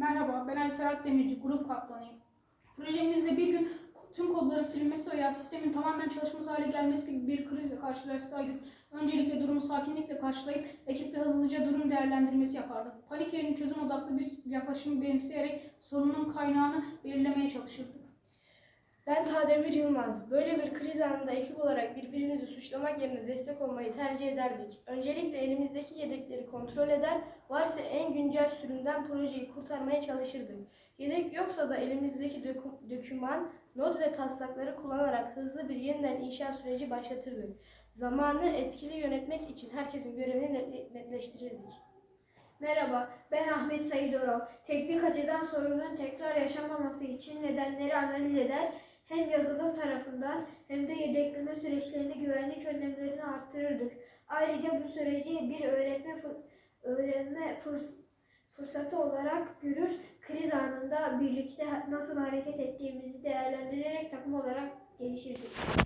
Merhaba, ben Ali Serhat Demirci, grup kaptanıyım. Projemizde bir gün tüm kodların silinmesi veya sistemin tamamen çalışmaz hale gelmesi gibi bir krizle karşılaşsaydık, öncelikle durumu sakinlikle karşılayıp ekiple hızlıca durum değerlendirmesi yapardık. Panik yerine çözüm odaklı bir yaklaşımı benimseyerek sorunun kaynağını belirlemeye çalışırdık. Ben Tademir Yılmaz. Böyle bir kriz anında ekip olarak birbirimizi suçlamak yerine destek olmayı tercih ederdik. Öncelikle elimizdeki yedekleri kontrol eder, varsa en güncel sürümden projeyi kurtarmaya çalışırdık. Yedek yoksa da elimizdeki dökü- döküman, not ve taslakları kullanarak hızlı bir yeniden inşa süreci başlatırdık. Zamanı etkili yönetmek için herkesin görevini net- netleştirirdik. Merhaba, ben Ahmet Sayın Oral. Teknik açıdan sorunun tekrar yaşanmaması için nedenleri analiz eder, hem yazılım tarafından hem de yedekleme süreçlerini güvenlik önlemlerini arttırırdık. Ayrıca bu süreci bir öğretme öğrenme fırs- fırsatı olarak görür, kriz anında birlikte nasıl hareket ettiğimizi değerlendirerek takım olarak gelişirdik.